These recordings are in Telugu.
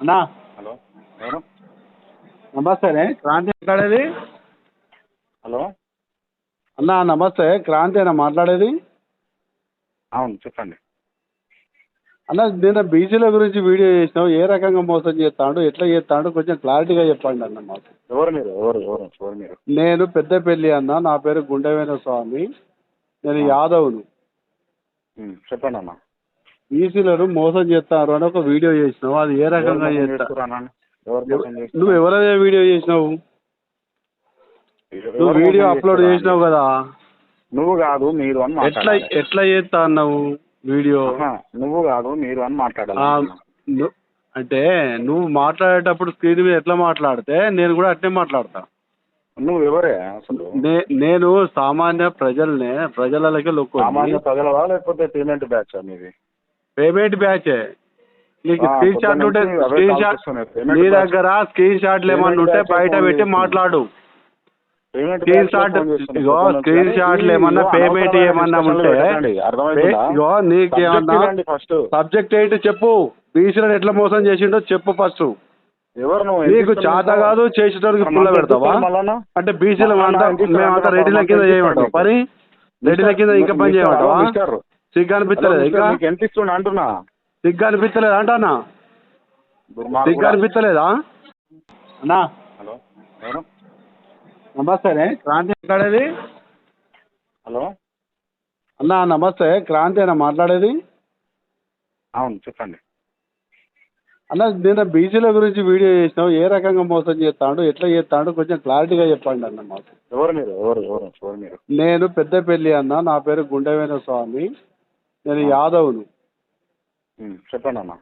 అన్నా? హలో ఎవరు? నమస్తే క్రాంతి మాట్లాడేది హలో? అన్నా నమస్తే క్రాంతి మాట్లాడేది? అవును చెప్పండి. అన్న నిన్న బీసీల గురించి వీడియో చేసినావు ఏ రకంగా మోసం చేస్తాడు ఎట్లా చేస్తాడు కొంచెం క్లారిటీగా చెప్పండి అన్న మాకు. ఎవరు మీరు? ఎవరు? ఎవరు? ఎవరు మీరు? నేను పెద్దపల్లి అన్న నా పేరు గుండెవేన స్వామి నేను యాదవ్ను. చెప్పండి అన్న బీసీలను మోసం చేస్తారు అని ఒక వీడియో చేసినావు. అది ఏ రకంగా మోసం చేస్తా? చేస్తుర్రు అన్న? ఎవరు మోసం చేస్తుర్రు? నువ్వు ఎవరైనా వీడియో చేసినావు? నువ్వు వీడియో అప్లోడ్ చేసినావు? కదా? నువ్వు కాదు మీరు అని ఎట్లా ఎట్లా చేస్తా అన్నావు వీడియో? నువ్వు కాదు మీరు అని మాట్లాడాలి. అంటే నువ్వు మాట్లాడేటప్పుడు స్క్రీన్ మీద ఎట్లా మాట్లాడితే నేను కూడా అట్నే మాట్లాడతా. నువ్వు ఎవరే అసలు? నేను సామాన్య ప్రజల్నే ప్రజలకి సామాన్య లొక్కు ప్రజలవా లేకపోతే పేమెంట్ బ్యాచ్ మీది? పేమెంట్ బ్యాచే నీకు స్క్రీన్ షాట్ ఉంటే స్క్రీన్ షాట్ నీ. దగ్గర స్క్రీన్ షాట్లు ఏమన్నా ఉంటే బయట పెట్టి. మాట్లాడు స్క్రీన్ షాట్. ఇగో. స్క్రీన్ షాట్లు ఏమన్నా పేమెంట్ ఏమన్నా ఉంటే? ఇగో నీకేమన్నా సబ్జెక్ట్ ఏంటి చెప్పు బీసీలను ఎట్లా మోసం చేసిండో చెప్పు ఫస్ట్ నీకు చేత? కాదు చేసేటోడికి పుల్ల పెడతావా? అంటే బీసీలు అంతా మేమంతా? రెడ్డిల కింద చేయమంటావు పని రెడ్డిల కింద ఇంకా పని చేయమంటావా. సిగ్గు మిస్టర్, ఇంకా? ఎంత ఇస్తుండ అంటున్నా? సిగ్గు అనిపిస్తలేదు అంటానా? దుర్మార్గుడా. సిగ్గు అనిపిస్తలేదా అన్నా? హలో ఎవరు? నమస్తే క్రాంతి మాట్లాడేది? హలో? అన్నా నమస్తే క్రాంతి మాట్లాడేది? అవును చెప్పండి. అన్న నిన్న బీసీల గురించి వీడియో చేసినావు ఏ రకంగా మోసం చేస్తాడు ఎట్లా చేస్తాడు కొంచెం క్లారిటీగా చెప్పండి అన్న మాకు. ఎవరు మీరు? ఎవరు? ఎవరు? ఎవరు మీరు? నేను పెద్దపల్లి అన్న నా పేరు గుండెవేన స్వామి. నేను యాదవ్ను. చెప్పండి అన్న.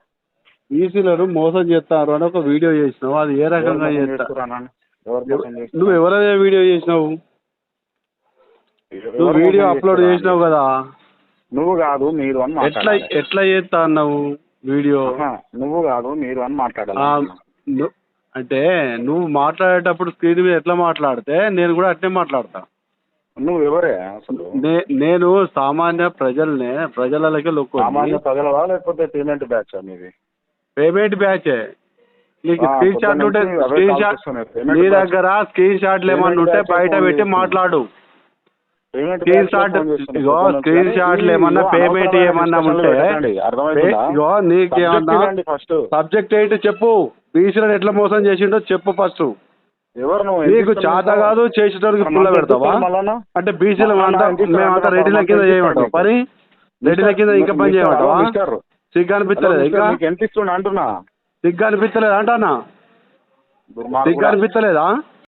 బీసీలను మోసం చేస్తారు అని ఒక వీడియో చేసినావు. అది ఏ రకంగా? నువ్వు ఎవరైనా వీడియో చేసినావు? నువ్వు వీడియో అప్లోడ్ చేసినావు? కదా? నువ్వు కాదు మీరు అని ఎట్లా ఎట్లా చేస్తా అన్నావు వీడియో? నువ్వు కాదు మీరు అని మాట్లాడాలి. అంటే నువ్వు మాట్లాడేటప్పుడు స్క్రీన్ మీద ఎట్లా మాట్లాడితే నేను కూడా అట్నే మాట్లాడతా. నువ్వు ఎవరే అసలు నేను సామాన్య ప్రజల్నే ప్రజలకి లొక్కు సామాన్య ప్రజలవా లేకపోతే పేమెంట్ బ్యాచ్ మీది పేమెంట్ బ్యాచే నీకు స్క్రీన్ షాట్ ఉంటే స్క్రీన్ షాట్ నీ. దగ్గర స్క్రీన్ షాట్లు ఏమన్నా ఉంటే బయట పెట్టి. మాట్లాడు స్క్రీన్ షాట్. ఇగో. స్క్రీన్ షాట్లు ఏమన్నా పేమెంట్ ఏమన్నా ఉంటే? ఇగో నీకేమన్నా సబ్జెక్ట్ ఏంటి చెప్పు బీసీలను ఎట్లా మోసం చేసిండో చెప్పు ఫస్ట్ ఎవరు నువ్వు నీకు చేత? కాదు చేసేటోడికి పుల్ల పెడతావా? అంటే బీసీలు అంతా? మేమంతా రెడ్డిల కింద చేయమంటావు? పని రెడ్డిల కింద ఇంకా పని చేయమంటావా. సిగ్గు మిస్టర్, ఇంకా ఎంత ఇస్తుండ అంటున్నా సిగ్గు అనిపిస్తలేదు అంటానా సిగ్గు. అనిపిస్తలేదా